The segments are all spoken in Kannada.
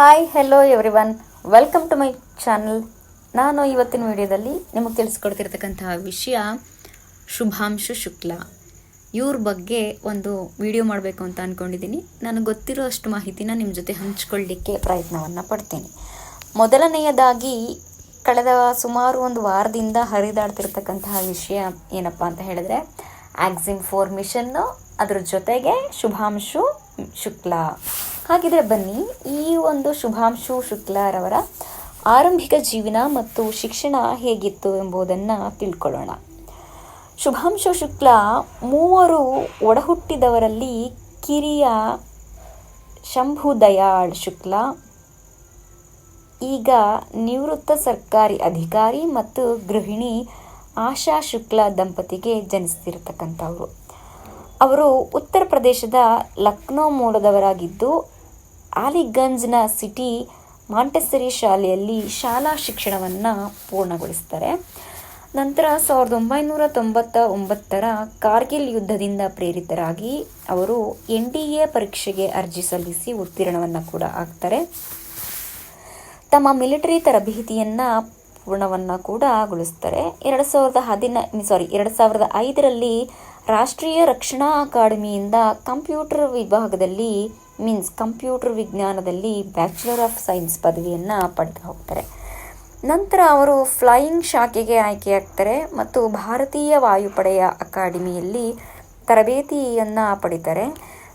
Hi hello everyone welcome to my channel ನಾನು ಇವತ್ತಿನ ವಿಡಿಯೋದಲ್ಲಿ ನಿಮಗೆ ತಿಳಿಸ್ಕೊಡ್ತಿರ್ತಕ್ಕಂತಹ ವಿಷಯ ಶುಭಾಂಶು ಶುಕ್ಲ. ಇವ್ರ ಬಗ್ಗೆ ಒಂದು ವಿಡಿಯೋ ಮಾಡಬೇಕು ಅಂತ ಅಂದ್ಕೊಂಡಿದ್ದೀನಿ ನನಗೆ ಗೊತ್ತಿರೋ ಅಷ್ಟು ಮಾಹಿತಿನ ನಿಮ್ಮ ಜೊತೆ ಹಂಚ್ಕೊಳ್ಳಿಕ್ಕೆ ಪ್ರಯತ್ನವನ್ನು ಪಡ್ತೀನಿ. ಮೊದಲನೆಯದಾಗಿ, ಕಳೆದ ಸುಮಾರು ಒಂದು ವಾರದಿಂದ ಹರಿದಾಡ್ತಿರ್ತಕ್ಕಂತಹ ವಿಷಯ ಏನಪ್ಪ ಅಂತ ಹೇಳಿದ್ರೆ ಆಕ್ಸಿಮ್ ಫೋರ್ ಮಿಷನ್ನು ಅದ್ರ ಜೊತೆಗೆ ಶುಭಾಂಶು ಶುಕ್ಲ. ಹಾಗಿದ್ರೆ ಬನ್ನಿ, ಈ ಒಂದು ಶುಭಾಂಶು ಶುಕ್ಲರವರ ಆರಂಭಿಕ ಜೀವನ ಮತ್ತು ಶಿಕ್ಷಣ ಹೇಗಿತ್ತು ಎಂಬುದನ್ನು ತಿಳ್ಕೊಳ್ಳೋಣ. ಶುಭಾಂಶು ಶುಕ್ಲ, ಮೂವರು ಒಡಹುಟ್ಟಿದವರಲ್ಲಿ ಕಿರಿಯ ಶಂಭು ದಯಾಳ್ ಶುಕ್ಲ, ಈಗ ನಿವೃತ್ತ ಸರ್ಕಾರಿ ಅಧಿಕಾರಿ ಮತ್ತು ಗೃಹಿಣಿ ಆಶಾ ಶುಕ್ಲ ದಂಪತಿಗೆ ಜನಿಸ್ತಿರ್ತಕ್ಕಂಥವ್ರು. ಅವರು ಉತ್ತರ ಪ್ರದೇಶದ ಲಕ್ನೋ ಮೂಲದವರಾಗಿದ್ದು, ಆಲಿಗಂಜ್ನ ಸಿಟಿ ಮಾಂಟೆಸರಿ ಶಾಲೆಯಲ್ಲಿ ಶಾಲಾ ಶಿಕ್ಷಣವನ್ನು ಪೂರ್ಣಗೊಳಿಸ್ತಾರೆ ನಂತರ ಸಾವಿರದ ಒಂಬೈನೂರ ತೊಂಬತ್ತ ಒಂಬತ್ತರ ಕಾರ್ಗಿಲ್ ಯುದ್ಧದಿಂದ ಪ್ರೇರಿತರಾಗಿ ಅವರು ಎನ್ ಡಿ ಎ ಪರೀಕ್ಷೆಗೆ ಅರ್ಜಿ ಸಲ್ಲಿಸಿ ಉತ್ತೀರ್ಣವನ್ನು ಕೂಡ ಆಗ್ತಾರೆ. ತಮ್ಮ ಮಿಲಿಟರಿ ತರಬೇತಿಯನ್ನು ಪೂರ್ಣವನ್ನು ಕೂಡ ಗೊಳಿಸ್ತಾರೆ. ಎರಡು ಸಾವಿರದ ಹದಿನ ಸಾರಿ ಎರಡು ಸಾವಿರದ ಐದರಲ್ಲಿ ರಾಷ್ಟ್ರೀಯ ರಕ್ಷಣಾ ಅಕಾಡೆಮಿಯಿಂದ ಕಂಪ್ಯೂಟರ್ ವಿಭಾಗದಲ್ಲಿ, ಮೀನ್ಸ್ ಕಂಪ್ಯೂಟರ್ ವಿಜ್ಞಾನದಲ್ಲಿ ಬ್ಯಾಚುಲರ್ ಆಫ್ ಸೈನ್ಸ್ ಪದವಿಯನ್ನು ಪಡೆದು ಹೋಗ್ತಾರೆ. ನಂತರ ಅವರು ಫ್ಲೈಯಿಂಗ್ ಶಾಖೆಗೆ ಆಯ್ಕೆಯಾಗ್ತಾರೆ ಮತ್ತು ಭಾರತೀಯ ವಾಯುಪಡೆಯ ಅಕಾಡೆಮಿಯಲ್ಲಿ ತರಬೇತಿಯನ್ನು ಪಡಿತಾರೆ.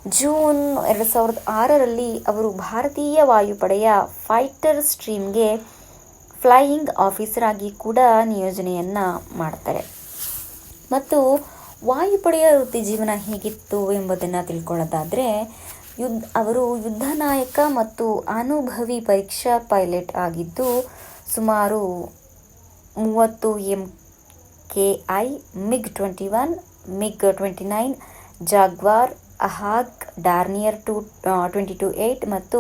ಜೂನ್ ಎರಡು ಸಾವಿರದ ಆರರಲ್ಲಿ ಅವರು ಭಾರತೀಯ ವಾಯುಪಡೆಯ ಫೈಟರ್ ಸ್ಟ್ರೀಮ್ಗೆ ಫ್ಲೈಯಿಂಗ್ ಆಫೀಸರ್ ಆಗಿ ಕೂಡ ನಿಯೋಜನೆಯನ್ನು ಮಾಡ್ತಾರೆ. ಮತ್ತು ವಾಯುಪಡೆಯ ವೃತ್ತಿ ಜೀವನ ಹೇಗಿತ್ತು ಎಂಬುದನ್ನು ತಿಳ್ಕೊಳ್ಳೋದಾದರೆ, ಯುದ್ಧ, ಅವರು ಯುದ್ಧ ನಾಯಕ ಮತ್ತು ಅನುಭವಿ ಪರೀಕ್ಷಾ ಪೈಲಟ್ ಆಗಿದ್ದು, ಸುಮಾರು ಮೂವತ್ತು M K I MiG twenty one, MiG twenty nine, Jaguar Hawk Dornier two twenty two eight ಮತ್ತು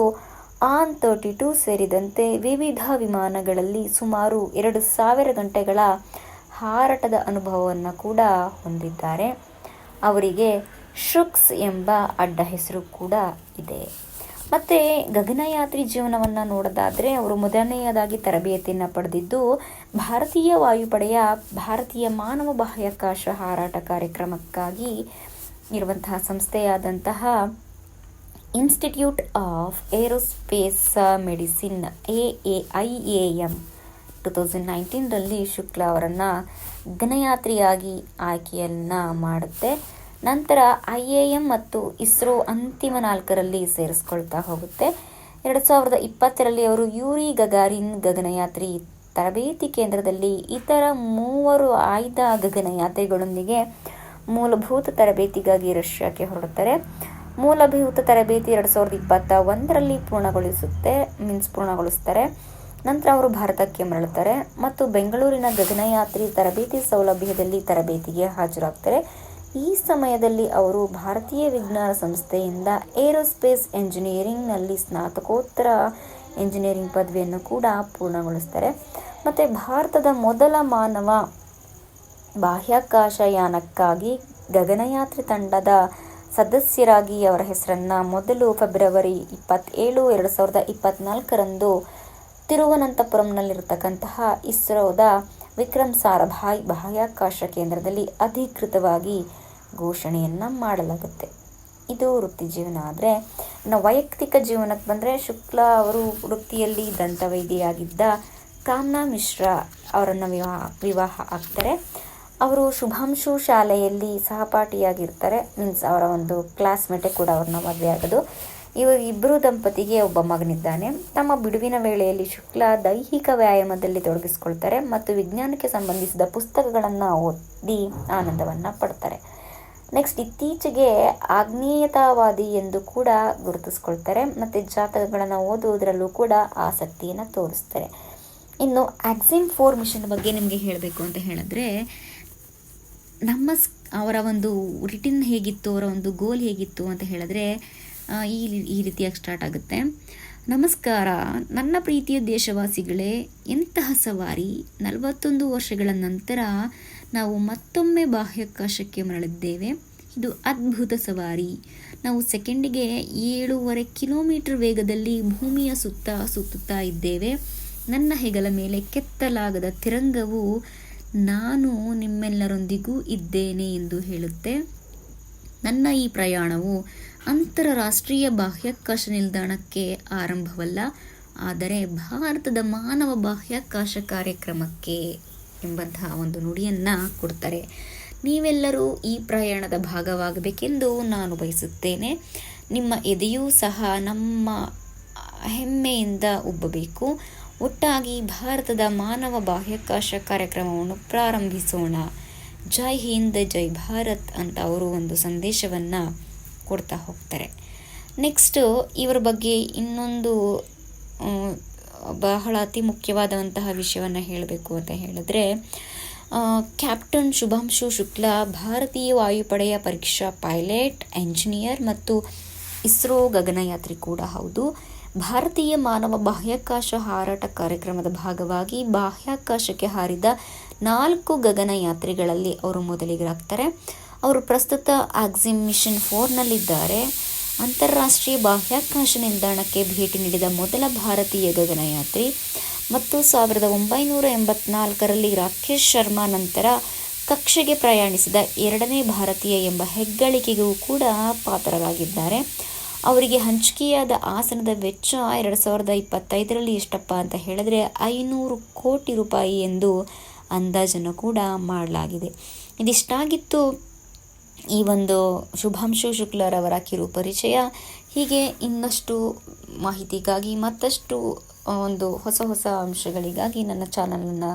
ಆನ್ ತರ್ಟಿ ಟು ಸೇರಿದಂತೆ ವಿವಿಧ ವಿಮಾನಗಳಲ್ಲಿ ಸುಮಾರು ಎರಡು ಸಾವಿರ ಗಂಟೆಗಳ ಹಾರಾಟದ ಅನುಭವವನ್ನು ಕೂಡ ಹೊಂದಿದ್ದಾರೆ. ಅವರಿಗೆ ಶುಕ್ಸ್ ಎಂಬ ಅಡ್ಡ ಹೆಸರು ಕೂಡ ಇದೆ. ಮತ್ತು ಗಗನಯಾತ್ರಿ ಜೀವನವನ್ನು ನೋಡೋದಾದರೆ ಅವರು ಮೊದಲನೆಯದಾಗಿ ತರಬೇತಿಯನ್ನು ಪಡೆದಿದ್ದು ಭಾರತೀಯ ವಾಯುಪಡೆಯ ಭಾರತೀಯ ಮಾನವ ಬಾಹ್ಯಾಕಾಶ ಹಾರಾಟ ಕಾರ್ಯಕ್ರಮಕ್ಕಾಗಿ ಇರುವಂತಹ ಸಂಸ್ಥೆಯಾದಂತಹ institute of aerospace medicine A A I A M two thousand ನೈನ್ಟೀನ್ರಲ್ಲಿ Shukla ಅವರನ್ನು ಗಗನಯಾತ್ರಿಯಾಗಿ ಆಯ್ಕೆಯನ್ನು ಮಾಡುತ್ತೆ. ನಂತರ ಐ ಎ ಎಂ ಮತ್ತು ಇಸ್ರೋ ಅಂತಿಮ ನಾಲ್ಕರಲ್ಲಿ ಸೇರಿಸ್ಕೊಳ್ತಾ ಹೋಗುತ್ತೆ. ಎರಡು ಸಾವಿರದ ಇಪ್ಪತ್ತರಲ್ಲಿ ಅವರು ಯೂರಿ ಗಗಾರಿನ್ ಗಗನಯಾತ್ರಿ ತರಬೇತಿ ಕೇಂದ್ರದಲ್ಲಿ ಇತರ ಮೂವರು ಆಯ್ದ ಗಗನಯಾತ್ರಿಗಳೊಂದಿಗೆ ಮೂಲಭೂತ ತರಬೇತಿಗಾಗಿ ರಷ್ಯಾಕ್ಕೆ ಹೊರಡುತ್ತಾರೆ. ಮೂಲಭೂತ ತರಬೇತಿ ಎರಡು ಸಾವಿರದ ಇಪ್ಪತ್ತ ಒಂದರಲ್ಲಿ ಪೂರ್ಣಗೊಳಿಸುತ್ತೆ, ಮೀನ್ಸ್ ಪೂರ್ಣಗೊಳಿಸ್ತಾರೆ. ನಂತರ ಅವರು ಭಾರತಕ್ಕೆ ಮರಳುತ್ತಾರೆ ಮತ್ತು ಬೆಂಗಳೂರಿನ ಗಗನಯಾತ್ರಿ ತರಬೇತಿ ಸೌಲಭ್ಯದಲ್ಲಿ ತರಬೇತಿಗೆ ಹಾಜರಾಗ್ತಾರೆ. ಈ ಸಮಯದಲ್ಲಿ ಅವರು ಭಾರತೀಯ ವಿಜ್ಞಾನ ಸಂಸ್ಥೆಯಿಂದ ಏರೋಸ್ಪೇಸ್ ಎಂಜಿನಿಯರಿಂಗ್ನಲ್ಲಿ ಸ್ನಾತಕೋತ್ತರ ಎಂಜಿನಿಯರಿಂಗ್ ಪದವಿಯನ್ನು ಕೂಡ ಪೂರ್ಣಗೊಳಿಸ್ತಾರೆ. ಮತ್ತು ಭಾರತದ ಮೊದಲ ಮಾನವ ಬಾಹ್ಯಾಕಾಶಯಾನಕ್ಕಾಗಿ ಗಗನಯಾತ್ರಿ ತಂಡದ ಸದಸ್ಯರಾಗಿ ಅವರ ಹೆಸರನ್ನು ಮೊದಲು ಫೆಬ್ರವರಿ ಇಪ್ಪತ್ತೇಳು, ಎರಡು ಸಾವಿರದ ಇಪ್ಪತ್ತ್ನಾಲ್ಕರಂದು ತಿರುವನಂತಪುರಂನಲ್ಲಿರತಕ್ಕಂತಹ ಇಸ್ರೋದ ವಿಕ್ರಮ್ ಸಾರಭಾಯ್ ಬಾಹ್ಯಾಕಾಶ ಕೇಂದ್ರದಲ್ಲಿ ಅಧಿಕೃತವಾಗಿ ಘೋಷಣೆಯನ್ನು ಮಾಡಲಾಗುತ್ತೆ. ಇದು ವೃತ್ತಿ ಜೀವನ ಆದರೆ, ಇನ್ನು ವೈಯಕ್ತಿಕ ಜೀವನಕ್ಕೆ ಬಂದರೆ ಶುಕ್ಲ ಅವರು ವೃತ್ತಿಯಲ್ಲಿ ದಂತವೈದ್ಯೆಯಾಗಿದ್ದ ಕಾಮ್ನಾ ಮಿಶ್ರಾ ಅವರನ್ನು ವಿವಾಹ ವಿವಾಹ ಆಗ್ತಾರೆ. ಅವರು ಶುಭಾಂಶು ಶಾಲೆಯಲ್ಲಿ ಸಹಪಾಠಿಯಾಗಿರ್ತಾರೆ. ಮೀನ್ಸ್ ಅವರ ಒಂದು ಕ್ಲಾಸ್ಮೇಟೇ ಕೂಡ ಅವ್ರನ್ನ ಮದುವೆ ಆಗೋದು. ಇವರು ಇಬ್ಬರು ದಂಪತಿಗೆ ಒಬ್ಬ ಮಗನಿದ್ದಾನೆ. ತಮ್ಮ ಬಿಡುವಿನ ವೇಳೆಯಲ್ಲಿ ಶುಕ್ಲ ದೈಹಿಕ ವ್ಯಾಯಾಮದಲ್ಲಿ ತೊಡಗಿಸ್ಕೊಳ್ತಾರೆ ಮತ್ತು ವಿಜ್ಞಾನಕ್ಕೆ ಸಂಬಂಧಿಸಿದ ಪುಸ್ತಕಗಳನ್ನು ಓದಿ ಆನಂದವನ್ನು ಪಡ್ತಾರೆ. ನೆಕ್ಸ್ಟ್ ಇತ್ತೀಚೆಗೆ ಆಗ್ನೇಯತಾವಾದಿ ಎಂದು ಕೂಡ ಗುರುತಿಸ್ಕೊಳ್ತಾರೆ. ಮತ್ತು ಜಾತಕಗಳನ್ನು ಓದುವುದರಲ್ಲೂ ಕೂಡ ಆಸಕ್ತಿಯನ್ನು ತೋರಿಸ್ತಾರೆ. ಇನ್ನು ಆಕ್ಸಿಮ್ ಫೋರ್ ಮಿಷನ್ ಬಗ್ಗೆ ನಿಮಗೆ ಹೇಳಬೇಕು ಅಂತ ಹೇಳಿದ್ರೆ, ನಮ್ಮ ಅವರ ಒಂದು ರಿಟಿನ್ ಹೇಗಿತ್ತು, ಅವರ ಒಂದು ಗೋಲ್ ಹೇಗಿತ್ತು ಅಂತ ಹೇಳಿದ್ರೆ ಈ ಈ ರೀತಿಯಾಗಿ ಸ್ಟಾರ್ಟ್ ಆಗುತ್ತೆ. ನಮಸ್ಕಾರ. ನನ್ನ ಪ್ರೀತಿಯ ದೇಶವಾಸಿಗಳೇ ಎಂತಹ ಸವಾರಿ ನಲವತ್ತೊಂದು ವರ್ಷಗಳ ನಂತರ ನಾವು ಮತ್ತೊಮ್ಮೆ ಬಾಹ್ಯಾಕಾಶಕ್ಕೆ ಮರಳಿದ್ದೇವೆ. ಇದು ಅದ್ಭುತ ಸವಾರಿ. ನಾವು ಸೆಕೆಂಡಿಗೆ ಏಳೂವರೆ ಕಿಲೋಮೀಟರ್ ವೇಗದಲ್ಲಿ ಭೂಮಿಯ ಸುತ್ತ ಸುತ್ತುತ್ತಾ ಇದ್ದೇವೆ. ನನ್ನ ಹೆಗಲ ಮೇಲೆ ಕೆತ್ತಲಾಗದ ತಿರಂಗವು ನಾನು ನಿಮ್ಮೆಲ್ಲರೊಂದಿಗೂ ಇದ್ದೇನೆ ಎಂದು ಹೇಳುತ್ತೆ. ನನ್ನ ಈ ಪ್ರಯಾಣವು ಅಂತಾರಾಷ್ಟ್ರೀಯ ಬಾಹ್ಯಾಕಾಶ ನಿಲ್ದಾಣಕ್ಕೆ ಆರಂಭವಲ್ಲ, ಆದರೆ ಭಾರತದ ಮಾನವ ಬಾಹ್ಯಾಕಾಶ ಕಾರ್ಯಕ್ರಮಕ್ಕೆ ಎಂಬಂತಹ ಒಂದು ನುಡಿಯನ್ನು ಕೊಡ್ತಾರೆ. ನೀವೆಲ್ಲರೂ ಈ ಪ್ರಯಾಣದ ಭಾಗವಾಗಬೇಕೆಂದು ನಾನು ಬಯಸುತ್ತೇನೆ. ನಿಮ್ಮ ಎದೆಯೂ ಸಹ ನಮ್ಮ ಹೆಮ್ಮೆಯಿಂದ ಉಬ್ಬಬೇಕು. ಒಟ್ಟಾಗಿ ಭಾರತದ ಮಾನವ ಬಾಹ್ಯಾಕಾಶ ಕಾರ್ಯಕ್ರಮವನ್ನು ಪ್ರಾರಂಭಿಸೋಣ. ಜೈ ಹಿಂದ್, ಜೈ ಭಾರತ್ ಅಂತ ಅವರು ಒಂದು ಸಂದೇಶವನ್ನು ಕೊಡ್ತಾ ಹೋಗ್ತಾರೆ. ನೆಕ್ಸ್ಟು ಇವರ ಬಗ್ಗೆ ಇನ್ನೊಂದು ಬಹಳ ಅತಿ ಮುಖ್ಯವಾದಂತಹ ವಿಷಯವನ್ನು ಹೇಳಬೇಕು ಅಂತ ಹೇಳಿದ್ರೆ ಕ್ಯಾಪ್ಟನ್ ಶುಭಾಂಶು ಶುಕ್ಲಾ ಭಾರತೀಯ ವಾಯುಪಡೆಯ ಪರೀಕ್ಷಾ ಪೈಲಟ್ ಎಂಜಿನಿಯರ್ ಮತ್ತು ಇಸ್ರೋ ಗಗನಯಾತ್ರಿ ಕೂಡ ಹೌದು. ಭಾರತೀಯ ಮಾನವ ಬಾಹ್ಯಾಕಾಶ ಹಾರಾಟ ಕಾರ್ಯಕ್ರಮದ ಭಾಗವಾಗಿ ಬಾಹ್ಯಾಕಾಶಕ್ಕೆ ಹಾರಿದ ನಾಲ್ಕು ಗಗನಯಾತ್ರಿಗಳಲ್ಲಿ ಅವರು ಮೊದಲಿಗರಾಗ್ತಾರೆ. ಅವರು ಪ್ರಸ್ತುತ ಆಕ್ಸಿಮ್ ಮಿಷನ್ ಫೋರ್ನಲ್ಲಿದ್ದಾರೆ. ಅಂತಾರಾಷ್ಟ್ರೀಯ ಬಾಹ್ಯಾಕಾಶ ನಿಲ್ದಾಣಕ್ಕೆ ಭೇಟಿ ನೀಡಿದ ಮೊದಲ ಭಾರತೀಯ ಗಗನಯಾತ್ರಿ ಮತ್ತು ಸಾವಿರದ ಒಂಬೈನೂರ ಎಂಬತ್ನಾಲ್ಕರಲ್ಲಿ ರಾಕೇಶ್ ಶರ್ಮಾ ನಂತರ ಕಕ್ಷೆಗೆ ಪ್ರಯಾಣಿಸಿದ ಎರಡನೇ ಭಾರತೀಯ ಎಂಬ ಹೆಗ್ಗಳಿಕೆಗೂ ಕೂಡ ಪಾತ್ರರಾಗಿದ್ದಾರೆ. ಅವರಿಗೆ ಹಂಚಿಕೆಯಾದ ಆಸನದ ವೆಚ್ಚ ಎರಡು ಸಾವಿರದ ಇಪ್ಪತ್ತೈದರಲ್ಲಿ ಎಷ್ಟಪ್ಪ ಅಂತ ಹೇಳಿದ್ರೆ ಐನೂರು ಕೋಟಿ ರೂಪಾಯಿ ಎಂದು ಅಂದಾಜನ್ನು ಕೂಡ ಮಾಡಲಾಗಿದೆ. ಇದಿಷ್ಟಾಗಿತ್ತು ಈ ಒಂದು ಶುಭಾಂಶು ಶುಕ್ಲರವರ ಕಿರು ಪರಿಚಯ ಹೀಗೆ ಇನ್ನಷ್ಟು ಮಾಹಿತಿಗಾಗಿ, ಮತ್ತಷ್ಟು ಒಂದು ಹೊಸ ಹೊಸ ಅಂಶಗಳಿಗಾಗಿ ನನ್ನ ಚಾನಲನ್ನು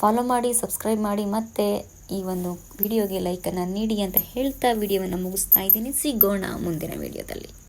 ಫಾಲೋ ಮಾಡಿ, ಸಬ್ಸ್ಕ್ರೈಬ್ ಮಾಡಿ, ಮತ್ತೆ ಈ ಒಂದು ವಿಡಿಯೋಗೆ ಲೈಕನ್ನು ನೀಡಿ ಅಂತ ಹೇಳ್ತಾ ವಿಡಿಯೋವನ್ನು ಮುಗಿಸ್ತಾ ಇದ್ದೀನಿ. ಸಿಗೋಣ ಮುಂದಿನ ವಿಡಿಯೋದಲ್ಲಿ.